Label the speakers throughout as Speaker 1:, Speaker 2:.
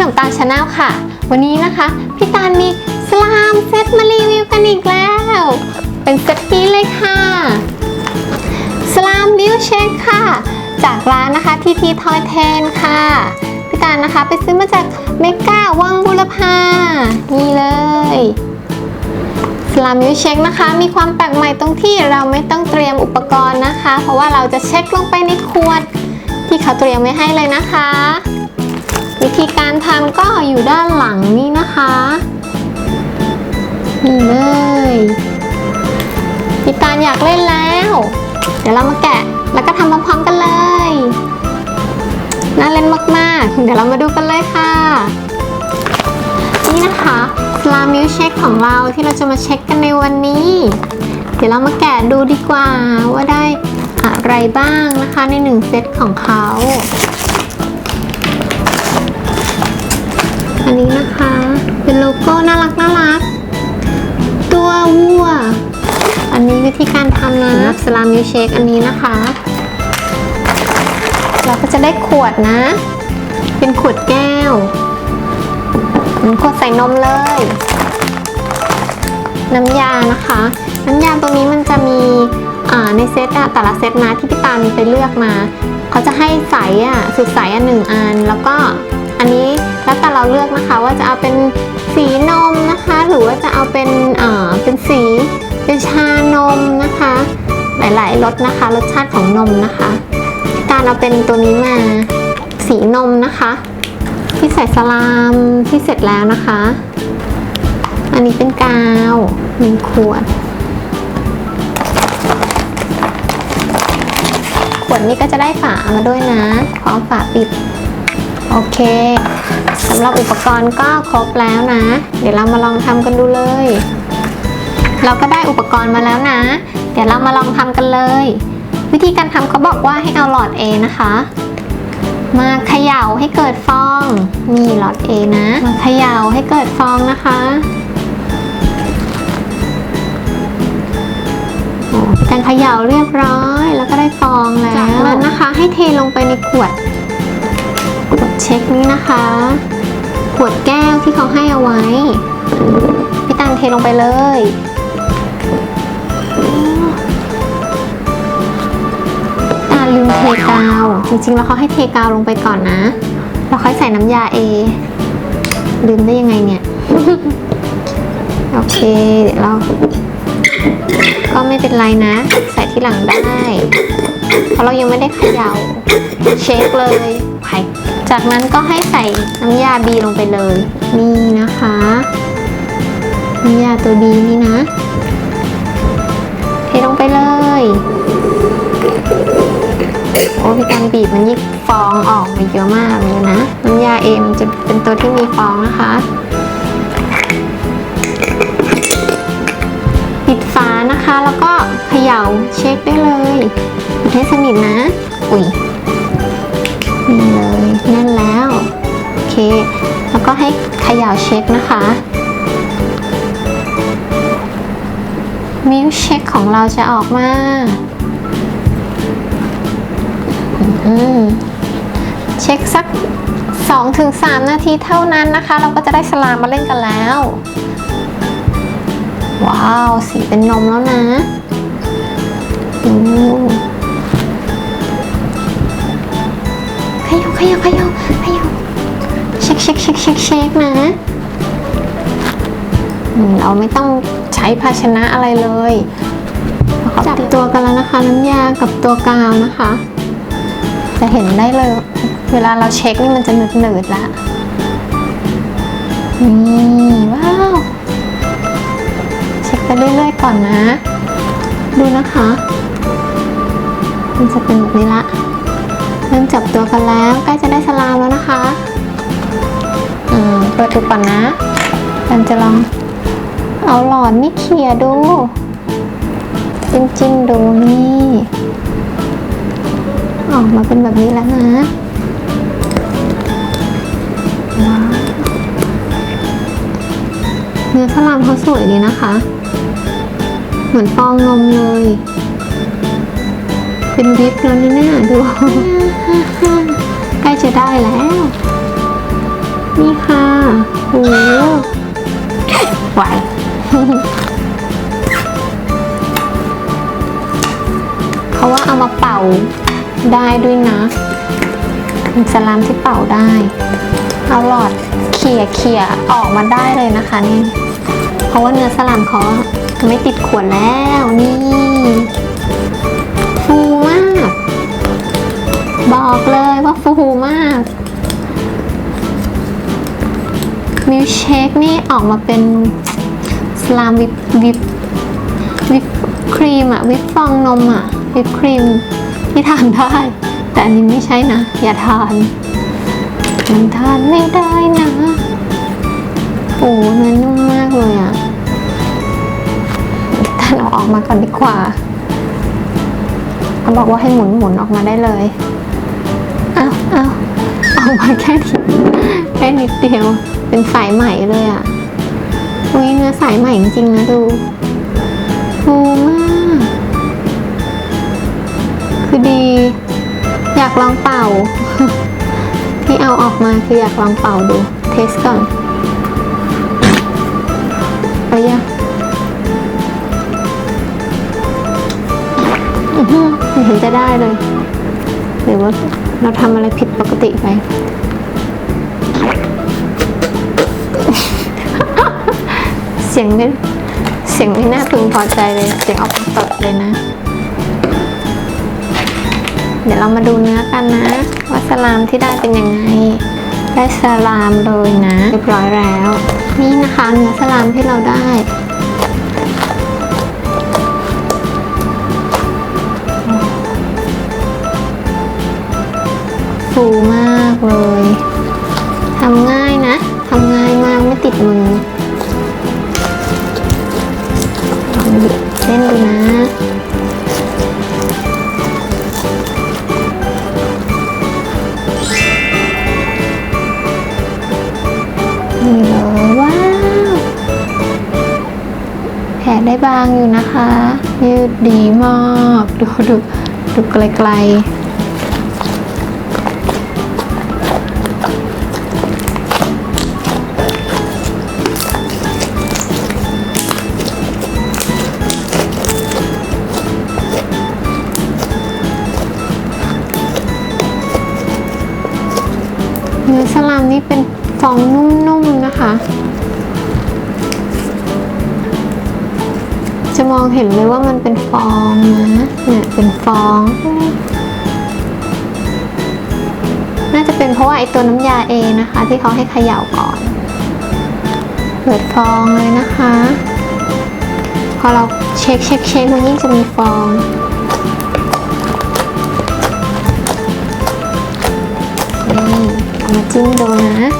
Speaker 1: นมตาชาแนลค่ะ วันนี้นะคะพี่ตาลมีสลามเซตมารีวิวกันอีกแล้ว เป็นเซตนี้เลยค่ะ สลามมิลเชคค่ะ จากร้านนะคะทีทีทอยเทนค่ะพี่ตาลนะคะไปซื้อมาจากเมกาวังบุรพานี่เลยสลามมิลเชคนะคะ มีความแปลกใหม่ตรงที่เราไม่ต้องเตรียมอุปกรณ์นะคะ เพราะว่าเราจะเช็คลงไปในขวดที่เขาเตรียมไว้ให้เลยนะคะ ธีการทำก็อยู่ด้านหลังนี่นะคะ นี่เลยพี่ตาลอยากเล่นแล้ว เดี๋ยวเรามาแกะแล้วก็ทำพร้อมๆกันเลยน่าเล่นมากๆ เดี๋ยวเรามาดูกันเลยค่ะ นี่นะคะสลามิลเช็คของเราที่เราจะมาเช็คกันในวันนี้ เดี๋ยวเรามาแกะดูดีกว่าว่าได้อะไรบ้างนะคะในหนึ่งเซตของเขา อันนี้นะคะ เป็นโลโก้น่ารักน่ารัก ตัววัว อันนี้วิธีการทำนะสำหรับสลามิเชคอันนี้นะคะ เราก็จะได้ขวดนะ เป็นขวดแก้วมือนขวดใส่นมเลย น้ำยานะคะ น้ำยาตรงนี้มันจะมีอ่าในเซตอะแต่ละเซตนะที่พี่ตาลไปเลือกมา เขาจะให้ใสอะสุดใสอันหนึ่งอัน แล้วก็อันนี้ แล้วแต่เราเลือกนะคะว่าจะเอาเป็นสีนมนะคะ หรือว่าจะเอาเป็นอ่าเป็นสีเป็นชานมนะคะ หลายๆรสนะคะ รสชาติของนมนะคะพี่ตาลเอาเป็นตัวนี้มาสีนมนะคะ ที่ใส่สลามที่เสร็จแล้วนะคะ อันนี้เป็นกาวหนึ่งขวดขวดนี้ก็จะได้ฝามาด้วยนะพร้อมฝาปิด โอเคสำหรับอุปกรณ์ก็ครบแล้วนะ เดี๋ยวเรามาลองทำกันดูเลย เราก็ได้อุปกรณ์มาแล้วนะ เดี๋ยวเรามาลองทำกันเลย วิธีการทำเขาบอกว่าให้เอาหลอด A นะคะ มาเขย่าให้เกิดฟอง นี่หลอด A นะ มาเขย่าให้เกิดฟองนะคะโอ้การเขย่าเรียบร้อย แล้วก็ได้ฟองแล้วจากนั้นนะคะ ให้เทลงไปในขวด ช็คนี้นะคะ ขวดแก้วที่เขาให้เอาไว้ พี่ตังเทลงไปเลยอ่าลืมเทกาว จริงๆ แล้วเขาให้เทกาวลงไปก่อนนะแล้วค่อยใส่น้ำยาเอ ลืมได้ยังไงเนี่ย โอเค เดี๋ยวเราก็ไม่เป็นไรนะ ใส่ที่หลังได้ เพราะเรายังไม่ได้เขย่าเช็คเลย จากนั้นก็ให้ใส่น้ำยาบีลงไปเลย นี่นะคะน้ำยาตัวบีนี่นะ เทลงไปเลยโอ้พี่การบีบมันยิ่งฟองออกมาเยอะมากเลยนะน้ำยาเอมันจะเป็นตัวที่มีฟองนะคะปิดฝานะคะแล้วก็เขย่าเช็คได้เลยปิดให้สนิทนะ อุ้ยนี่เลย แน่นแล้ว โอเค แล้วก็ให้เขย่าเช็คนะคะ มิลเช็คของเราจะออกมาอืมเช็คสัก 2-3 นาทีเท่านั้นนะคะ เราก็จะได้สลามมาเล่นกันแล้ว ว้าว สีเป็นนมแล้วนะอืม ขยับขยับขยับเช็คเช็คเช็คเช็คเช็คนะเราไม่ต้องใช้ภาชนะอะไรเลยจับตัวกันแล้วนะคะน้ำยากับตัวกาวนะคะ จะเห็นได้เลย เวลาเราเช็คนี่มันจะหนืดหนืดละนี่ว้าวเช็คไปเรื่อยๆก่อนนะ ดูนะคะ มันจะเป็นแบบนี้ละ เริ่มจับตัวกันแล้วใกล้จะได้สลามแล้วนะคะอืมเปิดดูก่อนนะมันจะลองเอาหลอดนี่เขี่ยดูจิ้มจิ้มๆดูนี่ ออกมาเป็นแบบนี้แล้วนะว้าวเนื้อสลามเขาสวยดีนะคะ เหมือนฟองนมเลย เป็นวิปแล้วนะเนี่ยดู ใกล้จะได้แล้ว นี่ค่ะโอ้โหไหวเขาว่าเอามาเป่าได้ด้วยนะเป็นสลามที่เป่าได้ เอาหลอดเขี่ยเขี่ยออกมาได้เลยนะคะนี่ เพราะว่าเนื้อสลามเขาไม่ติดขวดแล้วนี่ บอกเลยว่าฟูมากมิลเชคนี่ออกมาเป็นสลามวิปวิปวิปครีมอะวิปฟองนมอะวิปครีมที่ทานได้ แต่อันนี้ไม่ใช่นะ อย่าทานมันทานไม่ได้นะโอ้เนื้อนุ่มมากเลยอะท่านเอาออกมาก่อนดีกว่าเขาบอกว่าให้หมุนหมุนๆออกมาได้เลย เอาเอาอกมาแค่นิดแค่นิดเดียว เป็นสายใหม่เลยอะ่ะอุ้ยเนื้อสายใหม่จริงๆนะดูฟูมาก คือดี อยากลองเป่า ที่เอาออกมาคืออยากลองเป่าดู เทสก่อนไปยังเห็นจะได้เลย หรือว่าเราทำอะไรผิดปกติไป เสียงไม่เสียงไม่น่าพึงพอใจเลย เสียงออกมาตดเลยนะ เดี๋ยวเรามาดูเนื้อกันนะ ว่าสลามที่ได้เป็นยังไง ได้สลามเลยนะเรียบร้อยแล้ว นี่นะคะเนื้อสลามที่เราได้ ฟูมากเลยทำง่ายนะทำง่ายมากไม่ติดมือลองหยิบเล่นดูนะนี่เลยว้าวแผลได้บางอยู่นะคะ ยืดดีมาก ดูดูดูไกลๆ นี่เป็นฟองนุ่มๆนะคะ จะมองเห็นเลยว่ามันเป็นฟองนะเนี่ยเป็นฟอง น่าจะเป็นเพราะว่าไอตัวน้ำยาเองนะคะ ที่เขาให้เขย่าก่อน เปิดฟองเลยนะคะ พอเราเช็คเช็คเช็คมันยิ่งจะมีฟอง มาจิ้มดูนะ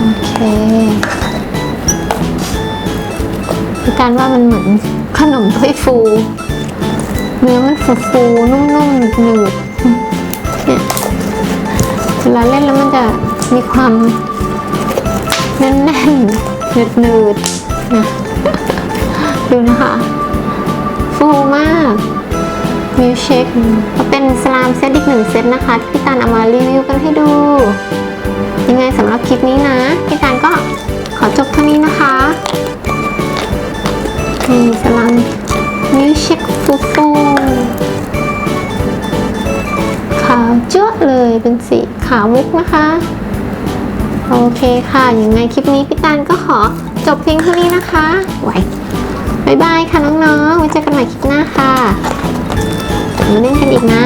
Speaker 1: โอเคการว่ามันเหมือนขนมถ้วยฟู เนื้อมันฟูฟูๆนุ่มๆ มีความแน่นๆหนืดๆนะดูนะคะฟูมากมิลเชคก็เป็นสลามเซตอีกหนึ่งเซตนะคะ ที่พี่ตาลเอามารีวิวกันให้ดู ยังไงสำหรับคลิปนี้นะ พี่ตาลก็ขอจบเท่านี้นะคะนี่สลามมิลเชคฟูฟูขาวเจ้าะเลยเป็นสีขาวมุกนะคะ โอเคค่ะ ยังไงคลิปนี้พี่ตาลก็ขอจบเพียงเท่านี้นะคะไว้บายบายค่ะน้องๆไว้เจอกันใหม่คลิปหน้าค่ะมาเล่นกันอีกนะ